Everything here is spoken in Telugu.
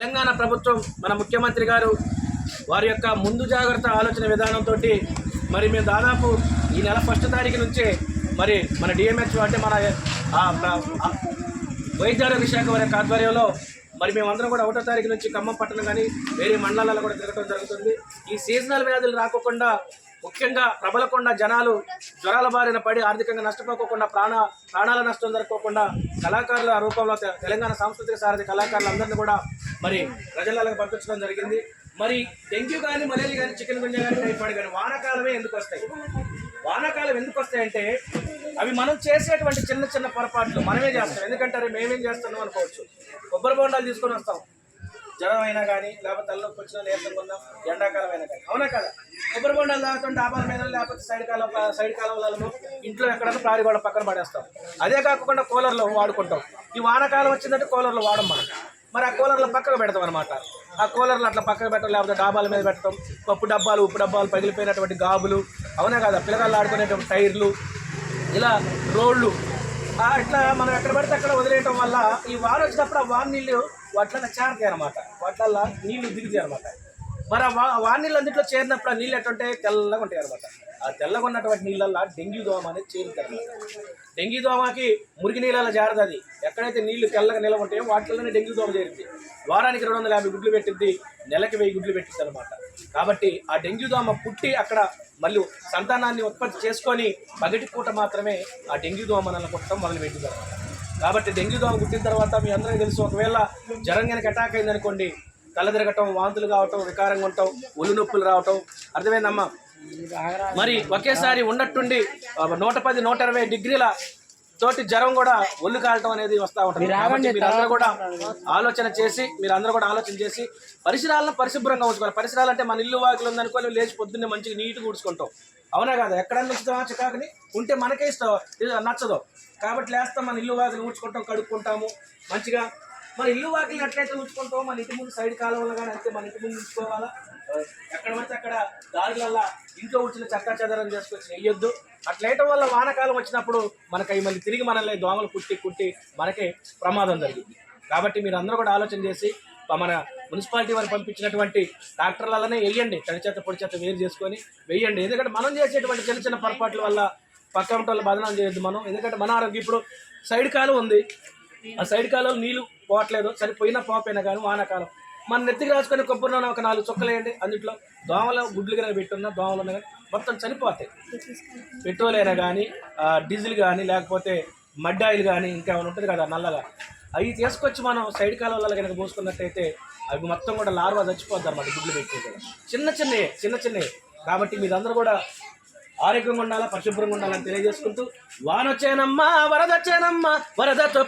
తెలంగాణ ప్రభుత్వం మన ముఖ్యమంత్రి గారు వారి యొక్క ముందు జాగ్రత్త ఆలోచన విధానంతో మరి మేము దాదాపు ఈ నెల ఫస్ట్ తారీఖు నుంచే మరి మన డిఎంహెచ్ అంటే మన ఆ, ఆ, వైద్యారోగ్య శాఖ వారి యొక్క ఆధ్వర్యంలో మరి మేమందరం కూడా ఒకటో తారీఖు నుంచి ఖమ్మం పట్టణం కానీ వేరే మండలాలలో కూడా తిరగడం జరుగుతుంది. ఈ సీజనల్ వ్యాధులు రాకుండా ముఖ్యంగా ప్రబలకుండా జనాలు జ్వరాల బారిన పడి ఆర్థికంగా నష్టపోకోకుండా ప్రాణ ప్రాణాల నష్టం జరగకోకుండా కళాకారుల రూపంలో తె- తెలంగాణ సాంస్కృతిక సారథి కళాకారులందరినీ కూడా మరి ప్రజలకు పంపించడం జరిగింది. మరి డెంగ్యూ కానీ మలేరియా కానీ చికెన్ గుంజ కానీ టైఫాయిడ్ కానీ వానాకాలమే ఎందుకు వస్తాయి? వానాకాలం ఎందుకు వస్తాయంటే అవి మనం చేసేటువంటి చిన్న చిన్న పొరపాట్లు మనమే చేస్తాం. ఎందుకంటే మేమేం చేస్తున్నాం అనుకోవచ్చు. కొబ్బరి బొండాలు తీసుకొని వస్తాం. జ్వరం అయినా కానీ లేకపోతే తలనొప్పి వచ్చినా లేసం కొందాం ఎండాకాలం అయినా కానీ అవునా కదా? కొబ్బరి బొండాలు తాగుతుంటే డాబాల మీద లేకపోతే సైడ్ కాలం సైడ్ కాలంలో ఇంట్లో ఎక్కడైనా ప్రారి గోడ పక్కన పడేస్తాం. అదే కాకుండా కూలర్లో వాడుకుంటాం. ఈ వానకాలం వచ్చిందంటే కూలర్లో వాడం మనం మరి ఆ కూలర్లు పక్కకు పెడతాం అనమాట ఆ కూలర్లు అట్లా పక్కకు పెట్టడం లేకపోతే డాబాల మీద పెట్టడం పప్పు డబ్బాలు ఉప్పు డబ్బాలు పగిలిపోయినటువంటి గాబులు అవునా కదా పిల్లగాళ్ళు ఆడుకునేటువంటి టైర్లు ఇలా రోడ్లు ఇట్లా మనం ఎక్కడ పడితే అక్కడ వదిలేయటం వల్ల ఈ వాన వచ్చినప్పుడు ఆ వాన నీళ్ళు వాటిలో చేరతాయి అనమాట వాటిల్లో నీళ్ళు దిగుతాయి అనమాట మరి ఆ వా నీళ్ళు అందుట్లో చేరినప్పుడు ఆ నీళ్ళు ఎట్టుంటే తెల్లగా ఉంటాయి అనమాట ఆ తెల్లగా ఉన్నటువంటి నీళ్ళల్లో డెంగ్యూ దోమ అనేది చేరుతుంది డెంగ్యూ దోమకి మురికి నీళ్ళలో జారదు అది. ఎక్కడైతే నీళ్ళు తెల్లగా నిలవ ఉంటాయో వాటిలోనే డెంగ్యూ దోమ చేరింది వారానికి రెండు వందల యాభై గుడ్లు పెట్టిద్ది నెలకి వెయ్యి గుడ్లు పెట్టిద్ది అనమాట కాబట్టి ఆ డెంగ్యూ దోమ పుట్టి అక్కడ మళ్ళీ సంతానాన్ని ఉత్పత్తి చేసుకొని పగటి పూట మాత్రమే ఆ డెంగ్యూ దోమ మనల్ని కుట్టడం మొదలు పెట్టింది అనమాట కాబట్టి డెంగ్యూ దోమ పుట్టిన తర్వాత మీ అందరికీ తెలుసు ఒకవేళ జ్వరం కనుక అటాక్ అయిందనుకోండి తల తిరగటం వాంతులు కావటం వికారంగా ఉండటం ఒళ్ళు నొప్పులు రావటం. అర్థమైందమ్మా? మరి ఒకేసారి ఉన్నట్టుండి నూట పది నూట ఇరవై డిగ్రీల తోటి జ్వరం కూడా ఒళ్ళు కాలటం అనేది వస్తూ ఉంటుంది. కాబట్టి మీరందరూ కూడా ఆలోచన చేసి మీరందరూ కూడా ఆలోచన చేసి పరిసరాలను పరిశుభ్రంగా ఉంచుకోవాలి. పరిసరాలు అంటే మన ఇల్లు వాకిలు ఉందనుకోని లేచి పొద్దున్నే మంచిగా నీట్గా ఊడ్చుకుంటాం. అవునా కదా? ఎక్కడన్నా ఉంచుతామా చికాకుని ఉంటే మనకే ఇష్టం. ఇది నచ్చదు. కాబట్టి లేస్తాం మన ఇల్లు వాకిలు ఊడ్చుకుంటాం కడుక్కుంటాము. మంచిగా మన ఇల్లు వాకిలు ఎట్లయితే ఉంచుకుంటాం మన ఇంటి ముందు సైడ్ కాలంలో కానీ అంతే మన ఇంటి ముందు ఉంచుకోవాలా? ఎక్కడ పడితే అక్కడ దారులల్లా ఇంట్లో ఉంచిన చెత్త చెదరం చేసుకొచ్చి వేయొద్దు అట్లేయటం వల్ల వానకాలం వచ్చినప్పుడు మనకి మళ్ళీ తిరిగి మనల్ని దోమలు కుట్టి కుట్టి మనకి ప్రమాదం జరిగింది. కాబట్టి మీరు అందరూ కూడా ఆలోచన చేసి మన మున్సిపాలిటీ వారు పంపించినటువంటి ట్రాక్టర్లనే వేయండి. తడి చేత పొడి చేత వేరు చేసుకొని వేయండి. ఎందుకంటే మనం చేసేటువంటి చిన్న చిన్న పొరపాట్ల వల్ల పక్క వాళ్ళ బదనాలు చేయొద్దు మనం. ఎందుకంటే మన ఆరోగ్యం ఇప్పుడు సైడ్ కాలం ఉంది. ఆ సైడ్ కాలంలో నీళ్ళు పోవట్లేదు. సరిపోయినా పోపైనా కానీ వానాకాలం మన నెత్తికి రాసుకొని కొబ్బరిలో ఒక నాలుగు చుక్కలు వేయండి. అందుట్లో దోమలు గుడ్లు కానీ పెట్టున్నా దోమలు ఉన్నా కానీ మొత్తం చనిపోతాయి. పెట్రోల్ అయినా కానీ డీజిల్ కానీ లేకపోతే మడ్ ఆయిల్ కానీ ఇంకా ఏమైనా ఉంటుంది కదా నల్లగా. అవి తీసుకొచ్చి మనం సైడ్ కాలంలో కనుక పోసుకున్నట్టయితే అవి మొత్తం కూడా లార్వా చచ్చిపోద్ది అనమాట గుడ్లు పెట్టి కూడా. చిన్న చిన్నవి చిన్న చిన్నవి కాబట్టి మీరందరూ కూడా ఆరోగ్యంగా ఉండాలా పరిశుభ్రంగా ఉండాలని తెలియజేసుకుంటూ వానొచ్చేనమ్మా వరదొచ్చేనమ్మా వరదతో